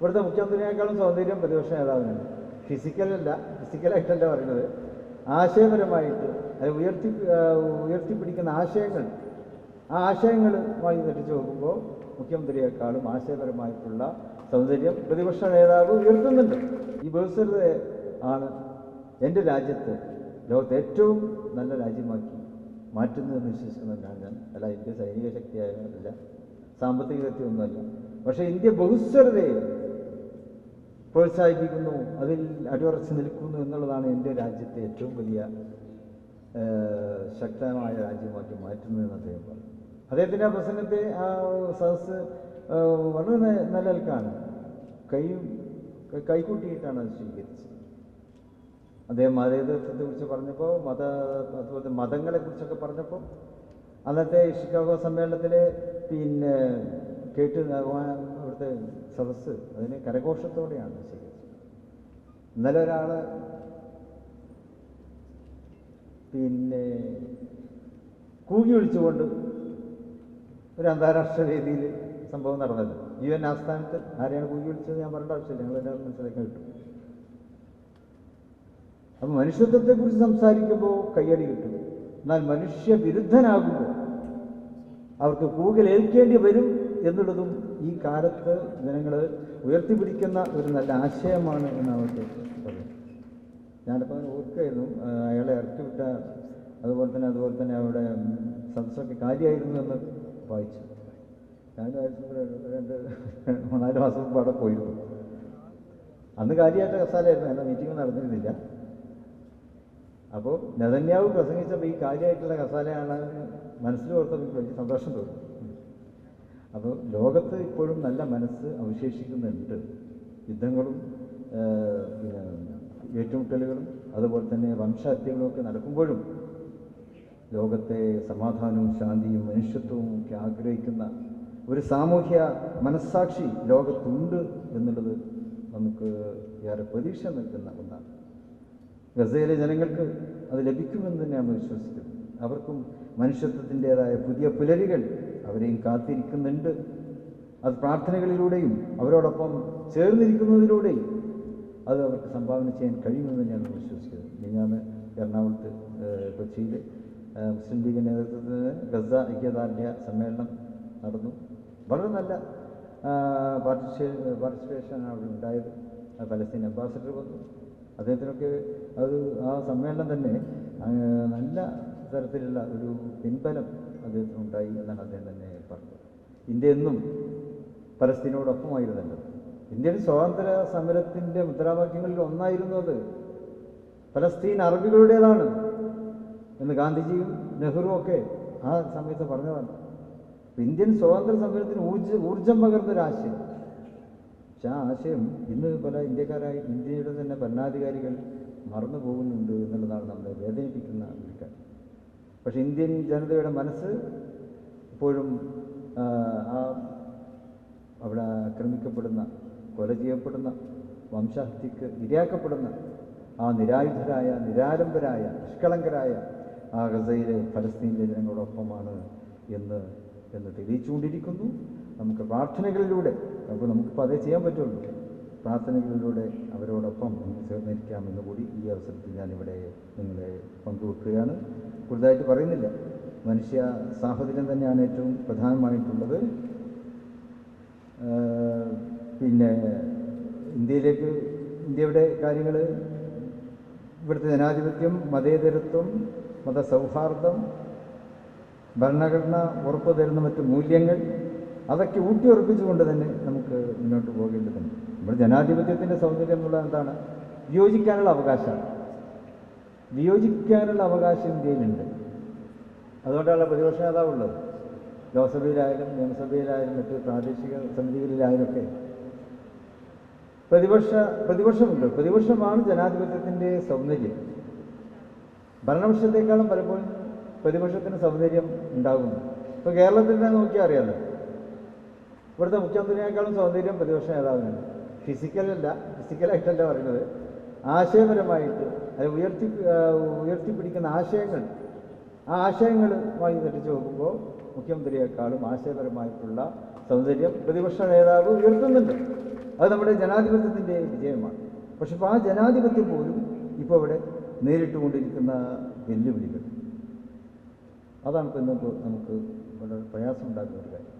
ഇവിടുത്തെ മുഖ്യമന്ത്രിയേക്കാളും സൗന്ദര്യം പ്രതിപക്ഷ നേതാവിനാണ് ഫിസിക്കലല്ല ഫിസിക്കലായിട്ടല്ല പറയുന്നത്. ആശയപരമായിട്ട് അത് ഉയർത്തി ഉയർത്തിപ്പിടിക്കുന്ന ആശയങ്ങൾ ആ ആശയങ്ങളുമായി തെറ്റിച്ച് നോക്കുമ്പോൾ മുഖ്യമന്ത്രിയെക്കാളും ആശയപരമായിട്ടുള്ള സൗന്ദര്യം പ്രതിപക്ഷ നേതാവ് ഉയർത്തുന്നുണ്ട്. ഈ ബഹുസ്വരതയെ ആണ് എന്റെ രാജ്യത്ത് ലോകത്തെ ഏറ്റവും നല്ല രാജ്യമാക്കി മാറ്റുന്നതെന്ന് വിശ്വസിക്കുന്നവരാണ് ഞാൻ. അല്ല ഇന്ത്യ സൈനിക ശക്തിയായതല്ല സാമ്പത്തിക ശക്തിയൊന്നുമല്ല. പക്ഷേ ഇന്ത്യ ബഹുസ്വരതയെ പ്രോത്സാഹിപ്പിക്കുന്നു അതിൽ അടിയുറച്ച് നിൽക്കുന്നു എന്നുള്ളതാണ് എന്റെ രാജ്യത്തെ ഏറ്റവും വലിയ ശക്തമായ രാജ്യമാക്കി മാറ്റുന്നതെന്ന് അദ്ദേഹം പറഞ്ഞു. അദ്ദേഹത്തിന്റെ ആ പ്രസംഗത്തെ ആ സദസ് വളരെ നിലനിൽക്കാണ് കൈയും കൈക്കൂട്ടിയിട്ടാണ് കൈകൂട്ടിയിട്ടാണ് അത് സ്വീകരിച്ചത്. അദ്ദേഹം മതേതത്വത്തെ കുറിച്ച് പറഞ്ഞപ്പോൾ മത അതുപോലെ മതങ്ങളെ കുറിച്ചൊക്കെ പറഞ്ഞപ്പോൾ അന്നത്തെ ഷിക്കാഗോ സമ്മേളനത്തിലെ പിന്നെ കേട്ട് സദസ്സ് അതിനെ കരഘോഷത്തോടെയാണ് സ്വീകരിച്ചത്. ഇന്നലെ ഒരാൾ പിന്നെ കൂകി വിളിച്ചുകൊണ്ട് ഒരു അന്താരാഷ്ട്ര വേദിയിൽ സംഭവം നടന്നത്. യു എൻ ആസ്ഥാനത്ത് ആരെയാണ് കൂകി വിളിച്ചത് ഞാൻ പറയേണ്ട ആവശ്യമില്ല എല്ലാവരും മനസ്സിലാക്കാൻ കിട്ടും. അപ്പം മനുഷ്യത്വത്തെക്കുറിച്ച് സംസാരിക്കുമ്പോൾ കയ്യടി കിട്ടും. എന്നാൽ മനുഷ്യ വിരുദ്ധനാകുമ്പോൾ അവർക്ക് കൂകലേൽക്കേണ്ടി വരും എന്നുള്ളതും ഈ കാലത്ത് ജനങ്ങൾ ഉയർത്തിപ്പിടിക്കുന്ന ഒരു നല്ല ആശയമാണ് എന്ന് അവർക്ക് പറയും ഞാനിപ്പോൾ ഓർക്കുകയായിരുന്നു. അയാളെ ഇറക്കി വിട്ട അതുപോലെ തന്നെ അതുപോലെ തന്നെ അവിടെ സദസ്സൊക്കെ കാര്യമായിരുന്നു എന്ന് വായിച്ചു. ഞാൻ രണ്ട് മൂന്നാൽ മാസം മുമ്പ് അവിടെ പോയിരുന്നു. അന്ന് കാര്യമായിട്ട് കസാലായിരുന്നു എന്നാൽ മീറ്റിംഗ് നടന്നിരുന്നില്ല. അപ്പോൾ നെതന്യാവ് പ്രസംഗിച്ചപ്പോൾ ഈ കാര്യമായിട്ടുള്ള കസാലയാണ് എനിക്ക് വലിയ സന്തോഷം തോന്നി. അപ്പോൾ ലോകത്ത് ഇപ്പോഴും നല്ല മനസ്സ് അവശേഷിക്കുന്നുണ്ട്. യുദ്ധങ്ങളും ഏറ്റുമുട്ടലുകളും അതുപോലെ തന്നെ വംശഹത്യകളും നടക്കുമ്പോഴും ലോകത്തെ സമാധാനവും ശാന്തിയും മനുഷ്യത്വവും ഒക്കെ ആഗ്രഹിക്കുന്ന ഒരു സാമൂഹ്യ മനസ്സാക്ഷി ലോകത്തുണ്ട് എന്നുള്ളത് നമുക്ക് ഏറെ പ്രതീക്ഷ നൽകുന്ന ഒന്നാണ്. ഗസയിലെ ജനങ്ങൾക്ക് അത് ലഭിക്കുമെന്ന് തന്നെയാണ് വിശ്വസിക്കുന്നത് അവർക്കും മനുഷ്യത്വത്തിന്റെതായ പുതിയ പുലരികൾ അവരെയും കാത്തിരിക്കുന്നുണ്ട്. അത് പ്രാർത്ഥനകളിലൂടെയും അവരോടൊപ്പം ചേർന്നിരിക്കുന്നതിലൂടെയും അത് അവർക്ക് സംഭാവന ചെയ്യാൻ കഴിയുമെന്ന് ഞാൻ വിശ്വസിക്കുന്നത് ഞാൻ എറണാകുളത്ത് കൊച്ചിയിൽ മുസ്ലിം ലീഗ് നേതൃത്വത്തിന് ഗസ ഐക്യദാർഢ്യ സമ്മേളനം നടന്നു. വളരെ നല്ല പാർട്ടിസിപ്പേ പാർട്ടിസിപ്പേഷനാണ് അവിടെ ഉണ്ടായത്. പലസ്തീൻ അംബാസഡർ വന്നു. അദ്ദേഹത്തിനൊക്കെ അത് ആ സമ്മേളനം തന്നെ നല്ല തരത്തിലുള്ള ഒരു പിൻബലം അദ്ദേഹത്തിനുണ്ടായി എന്നാണ് അദ്ദേഹം തന്നെ പറഞ്ഞത്. ഇന്ത്യ എന്നും പലസ്തീനോടൊപ്പമായിരുന്നല്ലോ ഇന്ത്യൻ സ്വാതന്ത്ര്യ സമരത്തിന്റെ മുദ്രാവാക്യങ്ങളിൽ ഒന്നായിരുന്നു അത്. പലസ്തീൻ അറബികളുടേതാണ് എന്ന് ഗാന്ധിജിയും നെഹ്റുവും ഒക്കെ ആ സമയത്ത് പറഞ്ഞതാണ്. ഇന്ത്യൻ സ്വാതന്ത്ര്യ സമരത്തിന് ഊർജ ഊർജം പകർന്നൊരാശയം പക്ഷെ ആ ആശയം ഇന്ന് പല ഇന്ത്യക്കാരായി ഇന്ത്യയുടെ തന്നെ ഭരണാധികാരികൾ മറന്നു പോകുന്നുണ്ട് എന്നുള്ളതാണ് നമ്മളെ വേദനിപ്പിക്കുന്ന ഒരു കാര്യം. പക്ഷെ ഇന്ത്യൻ ജനതയുടെ മനസ്സ് ഇപ്പോഴും ആ, അവിടെ ആക്രമിക്കപ്പെടുന്ന കൊല ചെയ്യപ്പെടുന്ന വംശഹത്യക്ക് ഇരയാക്കപ്പെടുന്ന ആ നിരായുധരായ നിരാലംബരായ നിഷ്കളങ്കരായ ആ ഗസയിലെ ഫലസ്തീനിലെ ജനങ്ങളോടൊപ്പമാണ് എന്ന് എന്ന് തെളിയിച്ചുകൊണ്ടിരിക്കുന്നു. നമുക്ക് പ്രാർത്ഥനകളിലൂടെ അപ്പോൾ നമുക്കിപ്പോൾ അതേ ചെയ്യാൻ പറ്റുള്ളൂ. പ്രാർത്ഥനകളിലൂടെ അവരോടൊപ്പം ചേർന്നിരിക്കാമെന്ന് കൂടി ഈ അവസരത്തിൽ ഞാനിവിടെ നിങ്ങളെ പങ്കുവെക്കുകയാണ്. കൂടുതലായിട്ട് പറയുന്നില്ല. മനുഷ്യ സാഹചര്യം തന്നെയാണ് ഏറ്റവും പ്രധാനമായിട്ടുള്ളത്. പിന്നെ ഇന്ത്യയിലേക്ക് ഇന്ത്യയുടെ കാര്യങ്ങൾ ഇവിടുത്തെ ജനാധിപത്യം മതേതരത്വം മതസൗഹാർദ്ദം ഭരണഘടന ഉറപ്പു തരുന്ന മറ്റ് മൂല്യങ്ങൾ അതൊക്കെ ഊട്ടിയുറപ്പിച്ചുകൊണ്ട് തന്നെ നമുക്ക് മുന്നോട്ട് പോകേണ്ടതുണ്ട്. നമ്മുടെ ജനാധിപത്യത്തിന്റെ സൗന്ദര്യം എന്നുള്ളത് എന്താണ്? വിയോജിക്കാനുള്ള അവകാശമാണ്. വിയോജിക്കാനുള്ള അവകാശം ഇന്ത്യയിലുണ്ട്. അതുകൊണ്ടാണ് പ്രതിപക്ഷ നേതാവുള്ളത് ലോക്സഭയിലായാലും നിയമസഭയിലായാലും മറ്റ് പ്രാദേശിക സമിതികളിലായാലൊക്കെ പ്രതിപക്ഷ പ്രതിപക്ഷമുണ്ട്. പ്രതിപക്ഷമാണ് ജനാധിപത്യത്തിന്റെ സൗന്ദര്യം. ഭരണപക്ഷത്തെക്കാളും പലപ്പോഴും പ്രതിപക്ഷത്തിന് സൗന്ദര്യം ഉണ്ടാകുന്നു. ഇപ്പോൾ കേരളത്തിൽ തന്നെ നോക്കിയാൽ അറിയാമല്ലോ ഇവിടുത്തെ മുഖ്യമന്ത്രിയേക്കാളും സൗന്ദര്യം പ്രതിപക്ഷ നേതാവിനാണ് ഫിസിക്കലല്ല ഫിസിക്കലായിട്ടല്ല പറയുന്നത്. ആശയപരമായിട്ട് അത് ഉയർത്തി ഉയർത്തിപ്പിടിക്കുന്ന ആശയങ്ങൾ. ആ ആശയങ്ങളുമായി തെറ്റിച്ച് നോക്കുമ്പോൾ മുഖ്യമന്ത്രിയെക്കാളും ആശയപരമായിട്ടുള്ള സൗന്ദര്യം പ്രതിപക്ഷ നേതാവ് ഉയർത്തുന്നുണ്ട്. അത് നമ്മുടെ ജനാധിപത്യത്തിന്റെ വിജയമാണ്. പക്ഷെ ഇപ്പോൾ ആ ജനാധിപത്യം പോലും ഇപ്പോൾ ഇവിടെ നേരിട്ടുകൊണ്ടിരിക്കുന്ന വെല്ലുവിളികൾ. അതാണ് ഇപ്പോൾ ഇന്നിപ്പോൾ നമുക്ക് വളരെ പ്രയാസമുണ്ടാക്കുന്ന ഒരു കാര്യം.